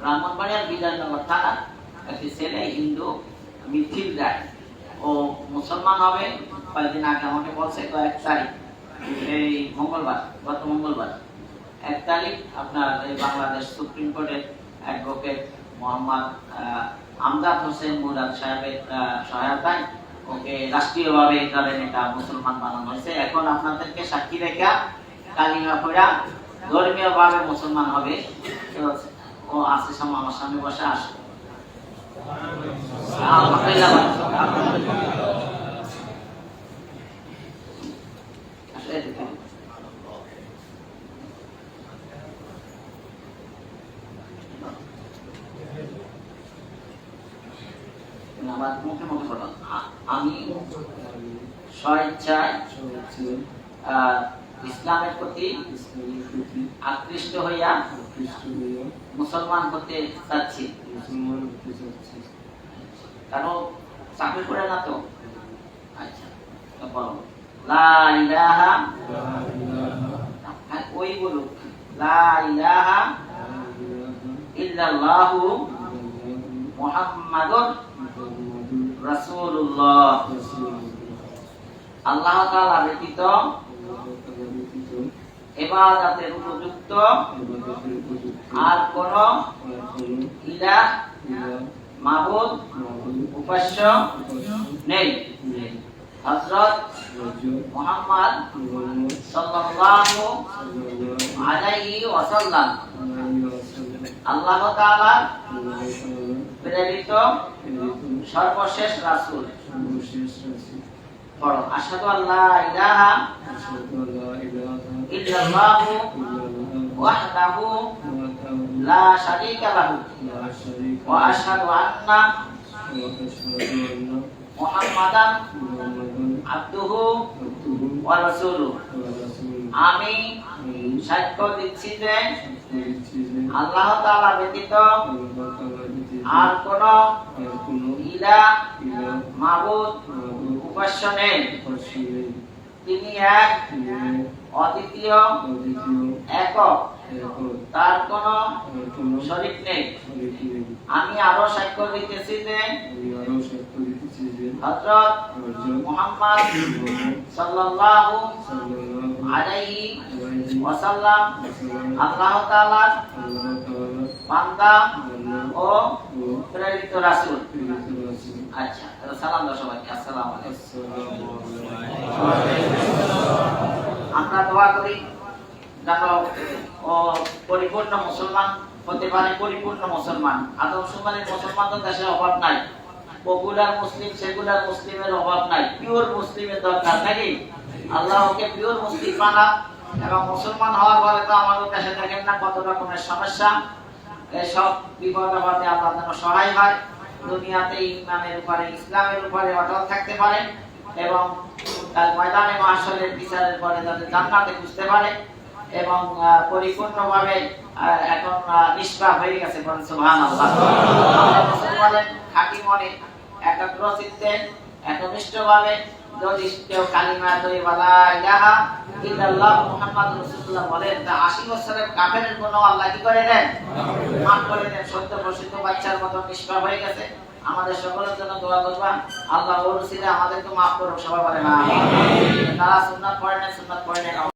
ব্রাহ্মণবাড়িয়ার বিধাননগর একটি ছেলে হিন্দু মিথিল ও মুসলমান হবে কয়েকদিন আগে আমাকে বলছে কয়েক তারিখ এই মঙ্গলবার গত মঙ্গলবার। এক তারিখ আপনার এই বাংলাদেশ সুপ্রিম কোর্টের অ্যাডভোকেট মোহাম্মদ আহ, আমজাদ হোসেন মুরাদ সাহেবের সহায়তায় ওকে রাষ্ট্রীয়ভাবে তাদের এটা মুসলমান বানানো হয়েছে। এখন আপনাদেরকে সাক্ষী রেখা কালিমা পড়া ধর্মীয় ভাবে মুসলমান হবে। ও আছে সামনে আমার সামনে বসে আসে। আমার মুখে মুখে বলো আমি স্বেচ্ছায় ইসলামের প্রতি আকৃষ্ট হইয়া মুসলমান হতে চাচ্ছি। কারণ চাকরি করে না তো? আচ্ছা ওই বলুক আল্লাহ ব্যতীত ইবাদতের উপযুক্ত আর কোন ইলাহ মাবুদ উপাস্য নেই। হযরত মুহাম্মদ সাল্লাল্লাহু আলাইহি ওয়াসাল্লাম আল্লাহ তাআলা প্রেরিত সর্বশেষ রাসূল। পড়ো। আশহাদু ইলাহা ওয়াহদাহু লা শারীকা লাহু ওয়া আশহাদু আন্না মুহাম্মাদান ওয়া রাসূলুহু আমি সাক্ষ্য দিচ্ছি যে আল্লাহ তাআলা ব্যতীত আর কোন ইলাহ মাবুদ উপাস্য নেই তিনি এক অদ্বিতীয় একক। তার কোন শরীক নেই। আমি আরও সাক্ষ্য দিতেছি যে হযরত মুহাম্মদ সাল্লাল্লাহু আলাইহি ওয়াসাল্লাম। আল্লাহ তাআলার বান্দা ও প্রেরিত রাসূল। আচ্ছা তাহলে সালাম দাও সবাইকে, আসসালামু আমরা দোয়া করি যেন পরিপূর্ণ মুসলমান হতে পারে, পরিপূর্ণ মুসলমান। আদম সুমানের মুসলমান তো দেশে অভাব নাই। পপুলার মুসলিম, সেকুলার মুসলিমের অভাব নাই। পিওর মুসলিমের দরকার, নাকি? আল্লাহ ওকে পিওর মুসলিম বানা এবং মুসলমান হওয়ার পরে তো আমাদের দেশে দেখেন না কত রকমের সমস্যা। এসব বিপদ আপদে আল্লাহ যেন সহায় হয়। দুনিয়াতে ইমানের উপরে, ইসলামের উপরে অটল থাকতে পারে এবং তার ময়দানে মহাসলের বিচারের পরে তাদের জান্নাতে বুঝতে পারে এবং পরিপূর্ণভাবে এখন নিষ্পাপ হয়ে গেছে বলেন খাঁটি মনে একাগ্র চিত্তে একনিষ্ঠভাবে যদি কেউ কালিমা তৈবালা ইলাহা ইল্লাল্লাহ মুহাম্মাদুর রাসূলুল্লাহ বলেন তা 80 বছরের কাফেরের আল্লাহ কি করে দেন? মাফ করে দেন সত্য প্রসিদ্ধ বাচ্চার মতো নিষ্পাপ হয়ে গেছে। আমাদের সকলের জন্য দোয়া করবা। আল্লাহ ওর আমাদেরকে মাফ করুক সবাই বলে না। তারা সুন্নাত পড়ে না সুন্নাত পড়ে না